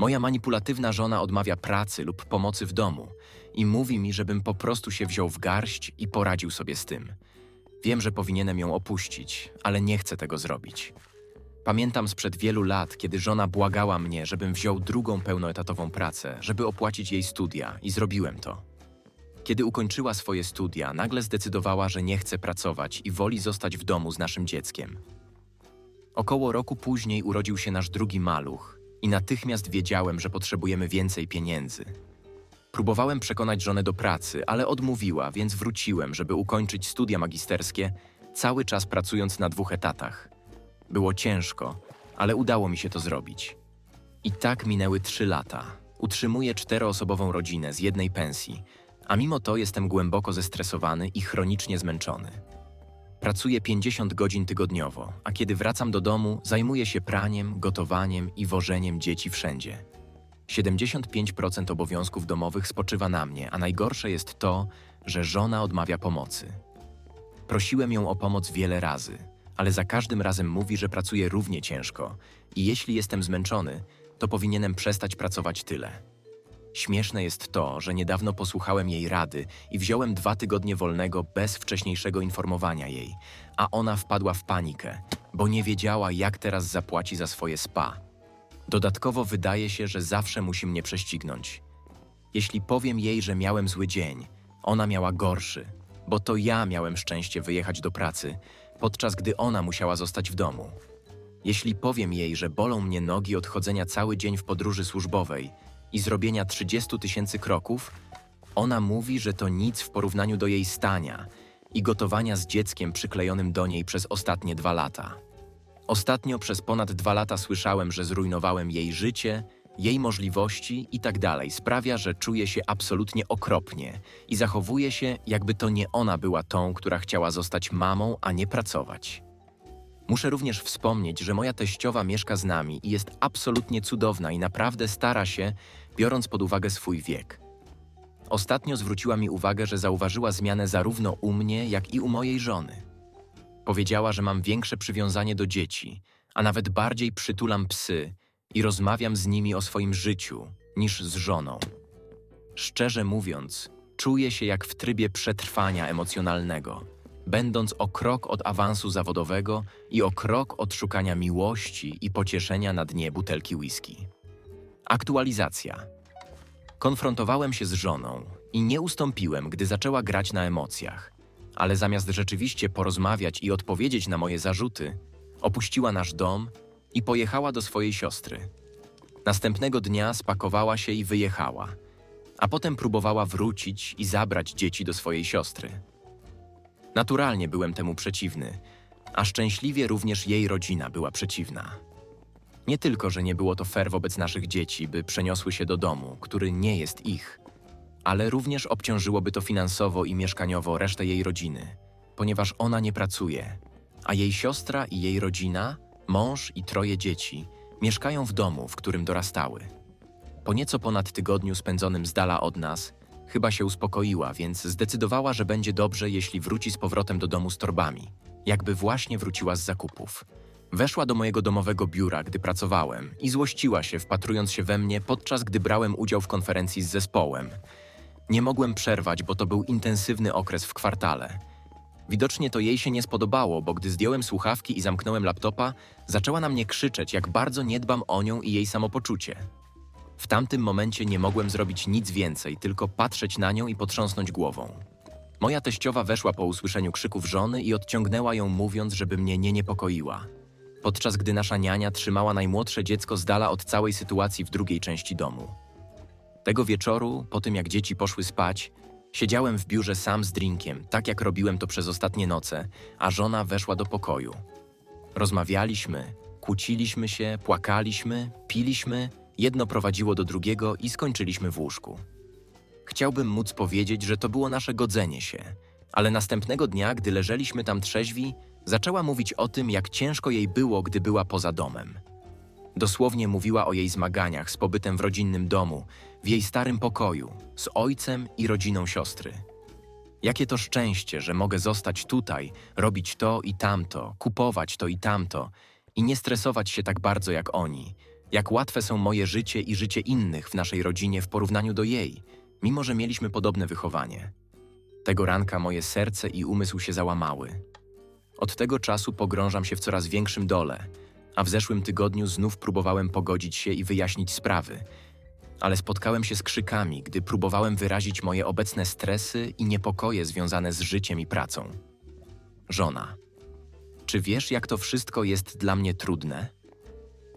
Moja manipulatywna żona odmawia pracy lub pomocy w domu i mówi mi, żebym po prostu się wziął w garść i poradził sobie z tym. Wiem, że powinienem ją opuścić, ale nie chcę tego zrobić. Pamiętam sprzed wielu lat, kiedy żona błagała mnie, żebym wziął drugą pełnoetatową pracę, żeby opłacić jej studia i zrobiłem to. Kiedy ukończyła swoje studia, nagle zdecydowała, że nie chce pracować i woli zostać w domu z naszym dzieckiem. Około roku później urodził się nasz drugi maluch i natychmiast wiedziałem, że potrzebujemy więcej pieniędzy. Próbowałem przekonać żonę do pracy, ale odmówiła, więc wróciłem, żeby ukończyć studia magisterskie, cały czas pracując na dwóch etatach. Było ciężko, ale udało mi się to zrobić. I tak minęły trzy lata. Utrzymuję czteroosobową rodzinę z jednej pensji, a mimo to jestem głęboko zestresowany i chronicznie zmęczony. Pracuję 50 godzin tygodniowo, a kiedy wracam do domu, zajmuję się praniem, gotowaniem i wożeniem dzieci wszędzie. 75% obowiązków domowych spoczywa na mnie, a najgorsze jest to, że żona odmawia pomocy. Prosiłem ją o pomoc wiele razy, ale za każdym razem mówi, że pracuje równie ciężko i jeśli jestem zmęczony, to powinienem przestać pracować tyle. Śmieszne jest to, że niedawno posłuchałem jej rady i wziąłem dwa tygodnie wolnego bez wcześniejszego informowania jej, a ona wpadła w panikę, bo nie wiedziała, jak teraz zapłaci za swoje spa. Dodatkowo wydaje się, że zawsze musi mnie prześcignąć. Jeśli powiem jej, że miałem zły dzień, ona miała gorszy, bo to ja miałem szczęście wyjechać do pracy, podczas gdy ona musiała zostać w domu. Jeśli powiem jej, że bolą mnie nogi od chodzenia cały dzień w podróży służbowej i zrobienia 30 tysięcy kroków, ona mówi, że to nic w porównaniu do jej stania i gotowania z dzieckiem przyklejonym do niej przez ostatnie dwa lata. Ostatnio przez ponad dwa lata słyszałem, że zrujnowałem jej życie, jej możliwości i tak dalej. Sprawia, że czuję się absolutnie okropnie i zachowuję się, jakby to nie ona była tą, która chciała zostać mamą, a nie pracować. Muszę również wspomnieć, że moja teściowa mieszka z nami i jest absolutnie cudowna i naprawdę stara się, biorąc pod uwagę swój wiek. Ostatnio zwróciła mi uwagę, że zauważyła zmianę zarówno u mnie, jak i u mojej żony. Powiedziała, że mam większe przywiązanie do dzieci, a nawet bardziej przytulam psy i rozmawiam z nimi o swoim życiu niż z żoną. Szczerze mówiąc, czuję się jak w trybie przetrwania emocjonalnego, będąc o krok od awansu zawodowego i o krok od szukania miłości i pocieszenia na dnie butelki whisky. Aktualizacja. Konfrontowałem się z żoną i nie ustąpiłem, gdy zaczęła grać na emocjach, ale zamiast rzeczywiście porozmawiać i odpowiedzieć na moje zarzuty, opuściła nasz dom i pojechała do swojej siostry. Następnego dnia spakowała się i wyjechała, a potem próbowała wrócić i zabrać dzieci do swojej siostry. Naturalnie byłem temu przeciwny, a szczęśliwie również jej rodzina była przeciwna. Nie tylko, że nie było to fair wobec naszych dzieci, by przeniosły się do domu, który nie jest ich, ale również obciążyłoby to finansowo i mieszkaniowo resztę jej rodziny, ponieważ ona nie pracuje, a jej siostra i jej rodzina, mąż i troje dzieci mieszkają w domu, w którym dorastały. Po nieco ponad tygodniu spędzonym z dala od nas, chyba się uspokoiła, więc zdecydowała, że będzie dobrze, jeśli wróci z powrotem do domu z torbami, jakby właśnie wróciła z zakupów. Weszła do mojego domowego biura, gdy pracowałem i złościła się, wpatrując się we mnie, podczas gdy brałem udział w konferencji z zespołem. Nie mogłem przerwać, bo to był intensywny okres w kwartale. Widocznie to jej się nie spodobało, bo gdy zdjąłem słuchawki i zamknąłem laptopa, zaczęła na mnie krzyczeć, jak bardzo nie dbam o nią i jej samopoczucie. W tamtym momencie nie mogłem zrobić nic więcej, tylko patrzeć na nią i potrząsnąć głową. Moja teściowa weszła po usłyszeniu krzyków żony i odciągnęła ją, mówiąc, żeby mnie nie niepokoiła. Podczas gdy nasza niania trzymała najmłodsze dziecko z dala od całej sytuacji w drugiej części domu. Tego wieczoru, po tym jak dzieci poszły spać, siedziałem w biurze sam z drinkiem, tak jak robiłem to przez ostatnie noce, a żona weszła do pokoju. Rozmawialiśmy, kłóciliśmy się, płakaliśmy, piliśmy, jedno prowadziło do drugiego i skończyliśmy w łóżku. Chciałbym móc powiedzieć, że to było nasze godzenie się, ale następnego dnia, gdy leżeliśmy tam trzeźwi, zaczęła mówić o tym, jak ciężko jej było, gdy była poza domem. Dosłownie mówiła o jej zmaganiach z pobytem w rodzinnym domu, w jej starym pokoju, z ojcem i rodziną siostry. Jakie to szczęście, że mogę zostać tutaj, robić to i tamto, kupować to i tamto i nie stresować się tak bardzo jak oni, Jak łatwe są moje życie i życie innych w naszej rodzinie w porównaniu do jej, mimo że mieliśmy podobne wychowanie. Tego ranka moje serce i umysł się załamały. Od tego czasu pogrążam się w coraz większym dole, a w zeszłym tygodniu znów próbowałem pogodzić się i wyjaśnić sprawy, ale spotkałem się z krzykami, gdy próbowałem wyrazić moje obecne stresy i niepokoje związane z życiem i pracą. Żona. Czy wiesz, jak to wszystko jest dla mnie trudne?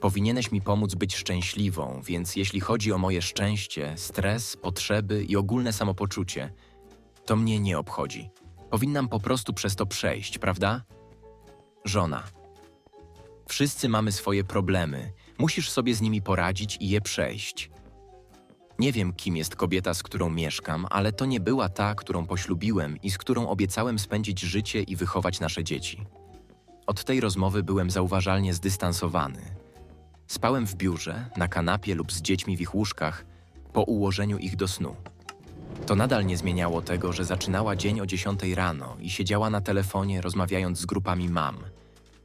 Powinieneś mi pomóc być szczęśliwą, więc jeśli chodzi o moje szczęście, stres, potrzeby i ogólne samopoczucie, to mnie nie obchodzi. Powinnam po prostu przez to przejść, prawda? Żona. Wszyscy mamy swoje problemy. Musisz sobie z nimi poradzić i je przejść. Nie wiem, kim jest kobieta, z którą mieszkam, ale to nie była ta, którą poślubiłem i z którą obiecałem spędzić życie i wychować nasze dzieci. Od tej rozmowy byłem zauważalnie zdystansowany. Spałem w biurze, na kanapie lub z dziećmi w ich łóżkach, po ułożeniu ich do snu. To nadal nie zmieniało tego, że zaczynała dzień o 10 rano i siedziała na telefonie, rozmawiając z grupami mam,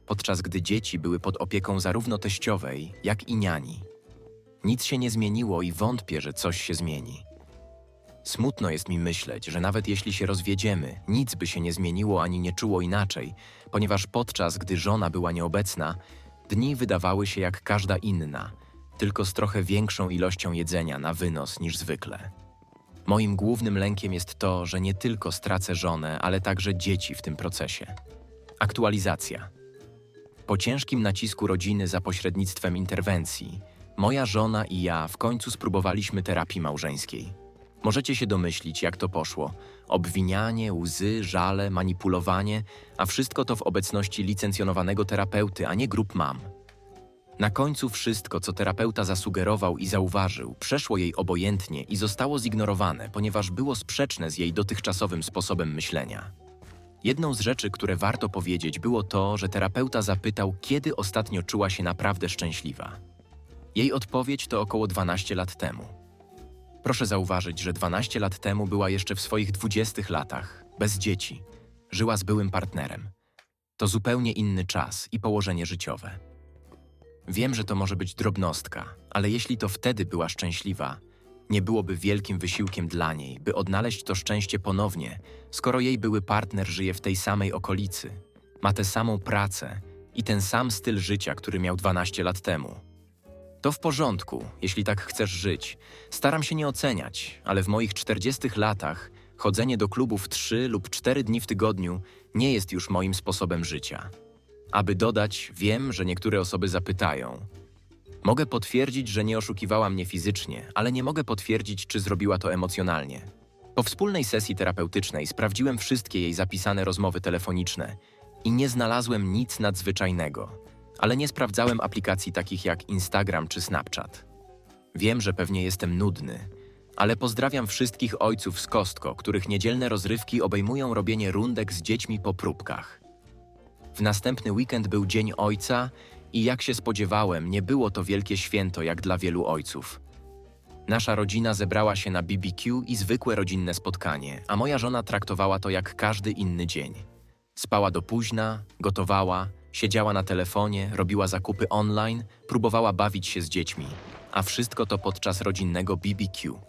podczas gdy dzieci były pod opieką zarówno teściowej, jak i niani. Nic się nie zmieniło i wątpię, że coś się zmieni. Smutno jest mi myśleć, że nawet jeśli się rozwiedziemy, nic by się nie zmieniło ani nie czuło inaczej, ponieważ podczas gdy żona była nieobecna, dni wydawały się jak każda inna, tylko z trochę większą ilością jedzenia na wynos niż zwykle. Moim głównym lękiem jest to, że nie tylko stracę żonę, ale także dzieci w tym procesie. Aktualizacja. Po ciężkim nacisku rodziny za pośrednictwem interwencji, moja żona i ja w końcu spróbowaliśmy terapii małżeńskiej. Możecie się domyślić, jak to poszło. Obwinianie, łzy, żale, manipulowanie, a wszystko to w obecności licencjonowanego terapeuty, a nie grup mam. Na końcu wszystko, co terapeuta zasugerował i zauważył, przeszło jej obojętnie i zostało zignorowane, ponieważ było sprzeczne z jej dotychczasowym sposobem myślenia. Jedną z rzeczy, które warto powiedzieć, było to, że terapeuta zapytał, kiedy ostatnio czuła się naprawdę szczęśliwa. Jej odpowiedź to około 12 lat temu. Proszę zauważyć, że 12 lat temu była jeszcze w swoich 20 latach, bez dzieci, żyła z byłym partnerem. To zupełnie inny czas i położenie życiowe. Wiem, że to może być drobnostka, ale jeśli to wtedy była szczęśliwa, nie byłoby wielkim wysiłkiem dla niej, by odnaleźć to szczęście ponownie, skoro jej były partner żyje w tej samej okolicy, ma tę samą pracę i ten sam styl życia, który miał 12 lat temu. To w porządku, jeśli tak chcesz żyć. Staram się nie oceniać, ale w moich 40 latach chodzenie do klubów 3 lub 4 dni w tygodniu nie jest już moim sposobem życia. Aby dodać, wiem, że niektóre osoby zapytają. Mogę potwierdzić, że nie oszukiwała mnie fizycznie, ale nie mogę potwierdzić, czy zrobiła to emocjonalnie. Po wspólnej sesji terapeutycznej sprawdziłem wszystkie jej zapisane rozmowy telefoniczne i nie znalazłem nic nadzwyczajnego, ale nie sprawdzałem aplikacji takich jak Instagram czy Snapchat. Wiem, że pewnie jestem nudny, ale pozdrawiam wszystkich ojców z kostko, których niedzielne rozrywki obejmują robienie rundek z dziećmi po próbkach. W następny weekend był Dzień Ojca i jak się spodziewałem, nie było to wielkie święto jak dla wielu ojców. Nasza rodzina zebrała się na BBQ i zwykłe rodzinne spotkanie, a moja żona traktowała to jak każdy inny dzień. Spała do późna, gotowała, siedziała na telefonie, robiła zakupy online, próbowała bawić się z dziećmi, a wszystko to podczas rodzinnego BBQ.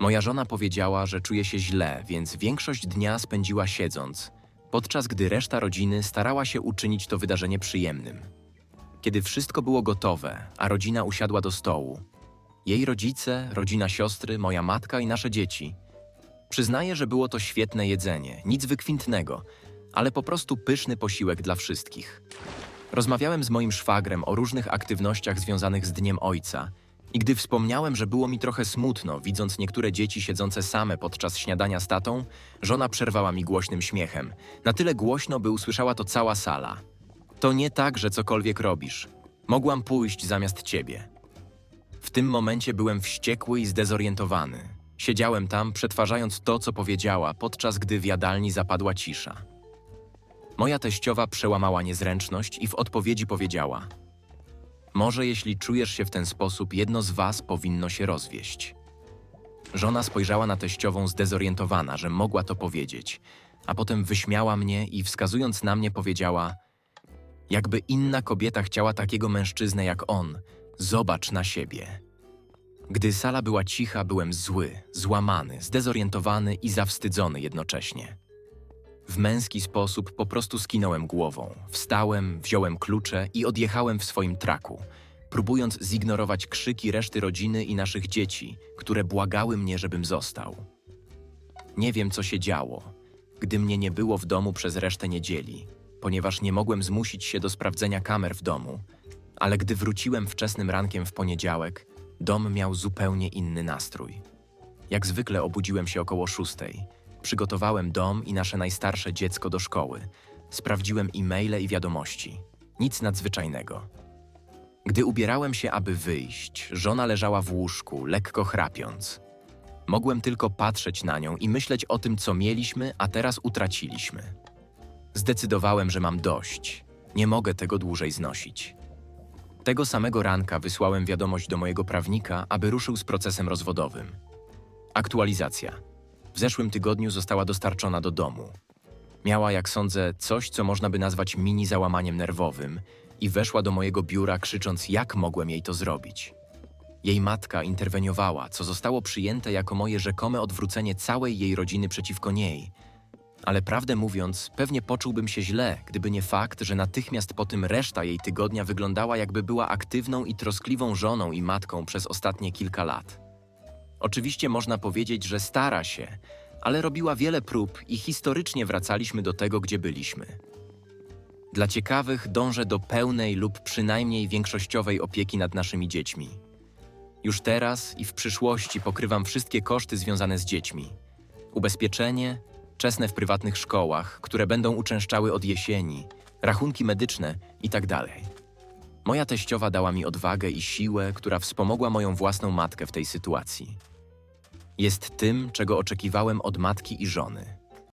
Moja żona powiedziała, że czuje się źle, więc większość dnia spędziła siedząc, podczas gdy reszta rodziny starała się uczynić to wydarzenie przyjemnym. Kiedy wszystko było gotowe, a rodzina usiadła do stołu, jej rodzice, rodzina siostry, moja matka i nasze dzieci. Przyznaję, że było to świetne jedzenie, nic wykwintnego, ale po prostu pyszny posiłek dla wszystkich. Rozmawiałem z moim szwagrem o różnych aktywnościach związanych z Dniem Ojca i gdy wspomniałem, że było mi trochę smutno, widząc niektóre dzieci siedzące same podczas śniadania z tatą, żona przerwała mi głośnym śmiechem. Na tyle głośno, by usłyszała to cała sala. To nie tak, że cokolwiek robisz. Mogłam pójść zamiast ciebie. W tym momencie byłem wściekły i zdezorientowany. Siedziałem tam, przetwarzając to, co powiedziała, podczas gdy w jadalni zapadła cisza. Moja teściowa przełamała niezręczność i w odpowiedzi powiedziała: Może jeśli czujesz się w ten sposób, jedno z was powinno się rozwieść. Żona spojrzała na teściową zdezorientowana, że mogła to powiedzieć, a potem wyśmiała mnie i wskazując na mnie powiedziała: Jakby inna kobieta chciała takiego mężczyznę jak on, Zobacz na siebie. Gdy sala była cicha, byłem zły, złamany, zdezorientowany i zawstydzony jednocześnie. W męski sposób po prostu skinąłem głową, wstałem, wziąłem klucze i odjechałem w swoim traku, próbując zignorować krzyki reszty rodziny i naszych dzieci, które błagały mnie, żebym został. Nie wiem, co się działo, gdy mnie nie było w domu przez resztę niedzieli, ponieważ nie mogłem zmusić się do sprawdzenia kamer w domu, ale gdy wróciłem wczesnym rankiem w poniedziałek, dom miał zupełnie inny nastrój. Jak zwykle obudziłem się około szóstej. Przygotowałem dom i nasze najstarsze dziecko do szkoły. Sprawdziłem e-maile i wiadomości. Nic nadzwyczajnego. Gdy ubierałem się, aby wyjść, żona leżała w łóżku, lekko chrapiąc. Mogłem tylko patrzeć na nią i myśleć o tym, co mieliśmy, a teraz utraciliśmy. Zdecydowałem, że mam dość. Nie mogę tego dłużej znosić. Tego samego ranka wysłałem wiadomość do mojego prawnika, aby ruszył z procesem rozwodowym. Aktualizacja. W zeszłym tygodniu została dostarczona do domu. Miała, jak sądzę, coś, co można by nazwać mini załamaniem nerwowym i weszła do mojego biura krzycząc, jak mogłem jej to zrobić. Jej matka interweniowała, co zostało przyjęte jako moje rzekome odwrócenie całej jej rodziny przeciwko niej. Ale prawdę mówiąc, pewnie poczułbym się źle, gdyby nie fakt, że natychmiast po tym reszta jej tygodnia wyglądała, jakby była aktywną i troskliwą żoną i matką przez ostatnie kilka lat. Oczywiście można powiedzieć, że stara się, ale robiła wiele prób i historycznie wracaliśmy do tego, gdzie byliśmy. Dla ciekawych dążę do pełnej lub przynajmniej większościowej opieki nad naszymi dziećmi. Już teraz i w przyszłości pokrywam wszystkie koszty związane z dziećmi. Ubezpieczenie, czesne w prywatnych szkołach, które będą uczęszczały od jesieni, rachunki medyczne itd. Moja teściowa dała mi odwagę i siłę, która wspomogła moją własną matkę w tej sytuacji. Jest tym, czego oczekiwałem od matki i żony.